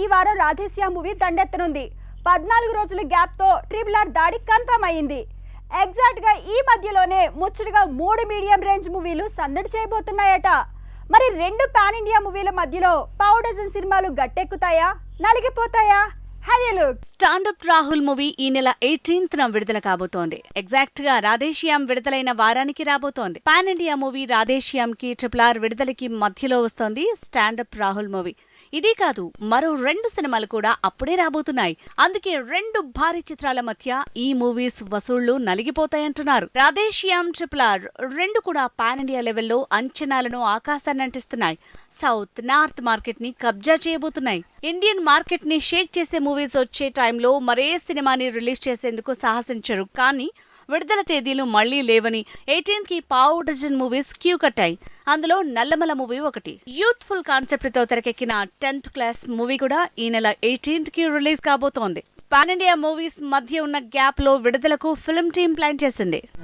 ఈ వారం రాధేశ్యా మూవీ దండెత్తనుంది. పద్నాలుగు రోజుల గ్యాప్తో ట్రిపుల్ ఆర్ దాడి కన్ఫర్మ్ అయింది ఎగ్జాక్ట్గా ఈ మధ్యలోనే ముచ్చటగా మూడు మీడియం రేంజ్ మూవీలు సందడి చేయబోతున్నాయట. మరి రెండు పాన్ ఇండియా మూవీల మధ్యలో పావు డజన్ సినిమాలు గట్టెక్కుతాయా? నలిగిపోతాయా? Have look stand up Rahul movie ఈ నెల ఎయిటీన్త్ న విడుదల కాబోతోంది. ఎగ్జాక్ట్గా రాధేశ్యాం విడుదలైన వారానికి రాబోతోంది. పాన్ ఇండియా మూవీ రాధేశ్యాం కి ట్రిపుల్ ఆర్ విడుదలకి మధ్యలో వస్తోంది స్టాండప్ రాహుల్ మూవీ ఇదే కాదు మరో రెండు సినిమాలు కూడా అప్పుడే రాబోతున్నాయి. అందుకే రెండు భారీ చిత్రాల మధ్య ఈ మూవీస్ వసూళ్ళు నలిగిపోతాయంటున్నారు. రాధేశ్యాం ట్రిపుల్ ఆర్ రెండు కూడా పాన్ ఇండియా లెవెల్లో అంచనాలను ఆకాశాన్ని అంటిస్తున్నాయి. సౌత్ నార్త్ మార్కెట్ని కబ్జా చేయబోతున్నాయి. ఇండియన్ మార్కెట్ని షేక్ చేసే మూవీస్ వచ్చే టైంలో మరే సినిమాని రిలీజ్ చేసేందుకు సాహసించరు. కానీ విడుదల తేదీలు మళ్ళీ లేవని ఎయిటీన్త్కి పావు డజన్ మూవీస్ క్యూ కట్టాయి. అందులో నల్లమల మూవీ ఒకటి. యూత్ఫుల్ కాన్సెప్ట్తో తెరకెక్కిన టెన్త్ క్లాస్ మూవీ కూడా ఈ నెల ఎయిటీన్త్కి రిలీజ్ కాబోతోంది. పాన్ ఇండియా మూవీస్ మధ్య ఉన్న గ్యాప్లో విడుదలకు ఫిల్మ్ టీం ప్లాన్ చేసింది.